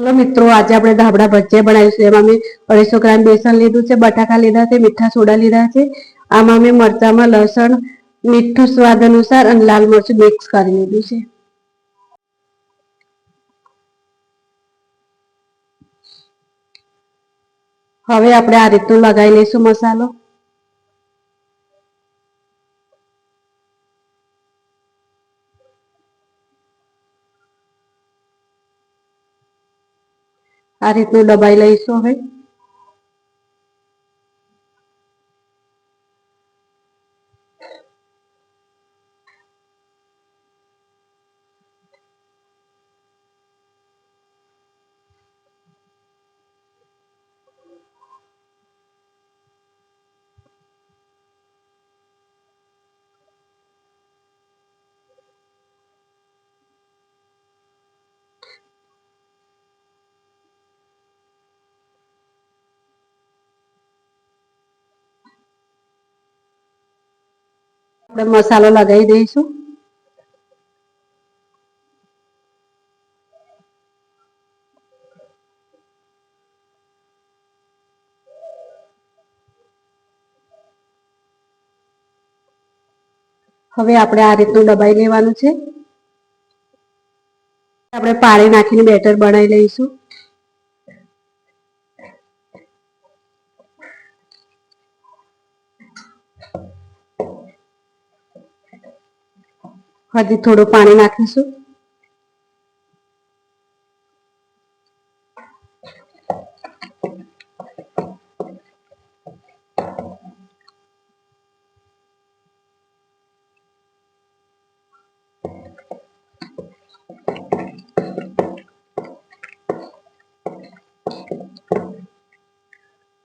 Hello મિત્રો, આજે આપણે ધાબળા ભજીયા બનાવીશું. એમાં મેં અઢીસો ગ્રામ બેસન લીધું છે, બટાકા લીધા છે, મીઠા સોડા લીધા છે. આમાં મેં મરચામાં લસણ, મીઠું સ્વાદ અનુસાર અને લાલ મરચું મિક્સ કરી લીધું છે. હવે આપણે આ રીતનું લગાવી લઈશું મસાલો. આ રીતનું દબાઈ લઈશું હવે. આપણે મસાલો લગાવી દઈશું. હવે આપણે આ રીતનું દબાઈ લેવાનું છે. આપણે પાણી નાખીને બેટર બનાવી લઈશું. હજી થોડું પાણી નાખીશું.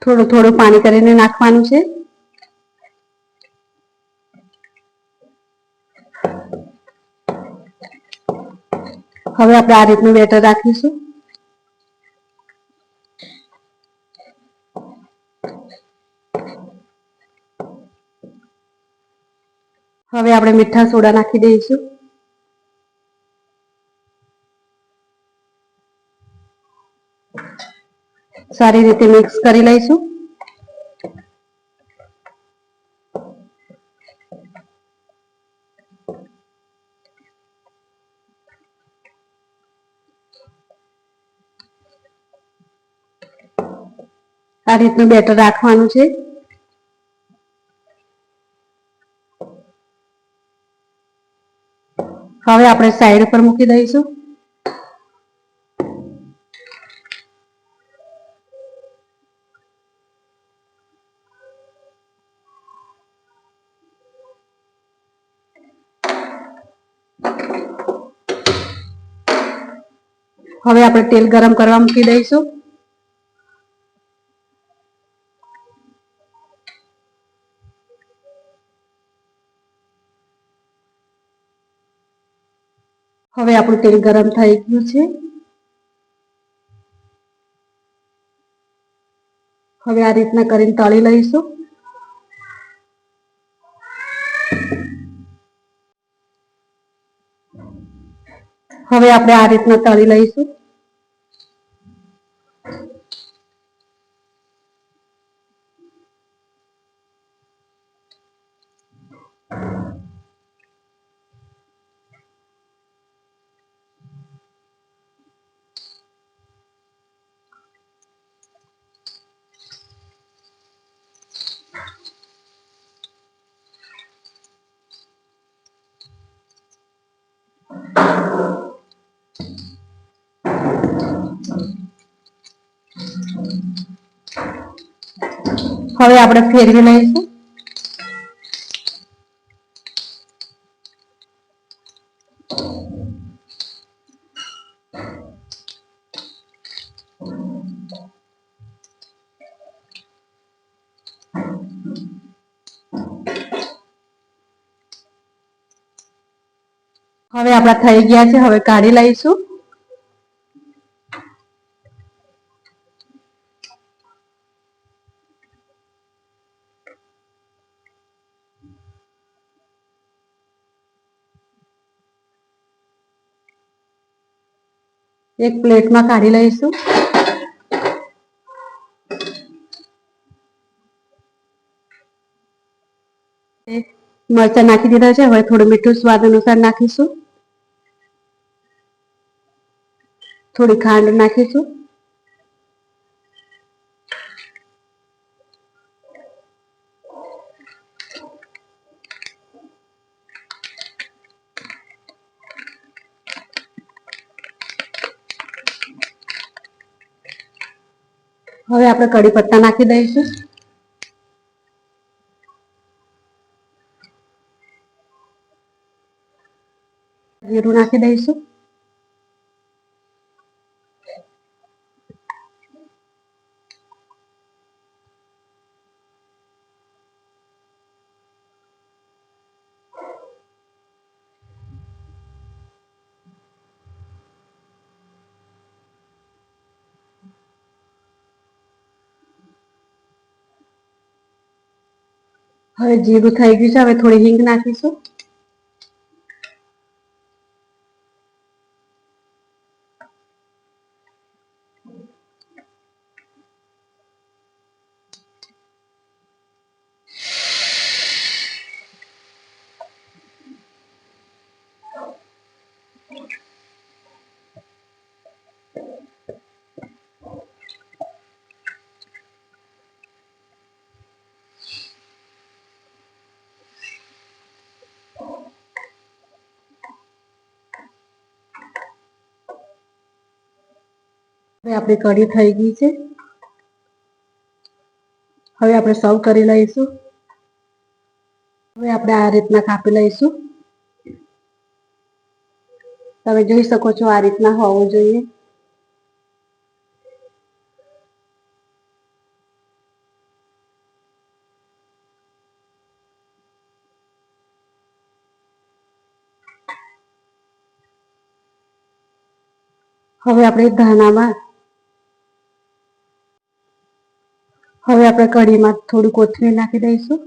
થોડું થોડું પાણી કરીને નાખવાનું છે. હવે આપણે આ રીતનું બેટર રાખીશું. હવે આપણે મીઠા સોડા નાખી દઈશું. સારી રીતે મિક્સ કરી લઈશું. આ રીતનું બેટર રાખવાનું છે. હવે આપણે સાઈડ પર મૂકી દઈશું. હવે આપણે તેલ ગરમ કરવા મૂકી દઈશું. હવે આપણું તેલ ગરમ થઈ ગયું છે. હવે આ રીતના કરીને તળી લઈશું. હવે આપણે આ રીતના તળી લઈશું. હવે આપણે ફેરવી લઈશું. હવે આપણા થઈ ગયા છે હવે કાઢી લઈશું. એક પ્લેટમાં કાઢી લઈશું. મરચાં નાખી દીધા છે. હવે થોડું મીઠું સ્વાદ અનુસાર નાખીશું. થોડી ખાંડ નાખીશું. હવે આપણે કડી પત્તા નાખી દઈશું. જીરું નાખી દઈશું. હવે જીરું થઈ ગયું છે હવે થોડી હિંગ નાખીશું. હવે આપણી કઢી થઈ ગઈ છે. હવે આપણે સર્વ કરી લઈશું. હવે આપણે આ રીતના કાપી લઈશું. તમે જોઈ શકો છો આ રીતના હોવું જોઈએ. હવે આપણે ધાણામાં હવે આપણે કઢીમાં થોડું કોથમીર નાખી દઈશું.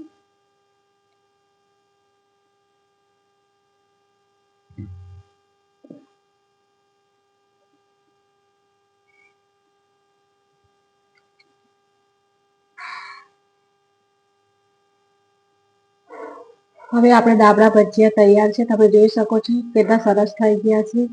હવે આપણે દાબડા ભજીયા તૈયાર છે. તમે જોઈ શકો છો કેટલા સરસ થઈ ગયા છે.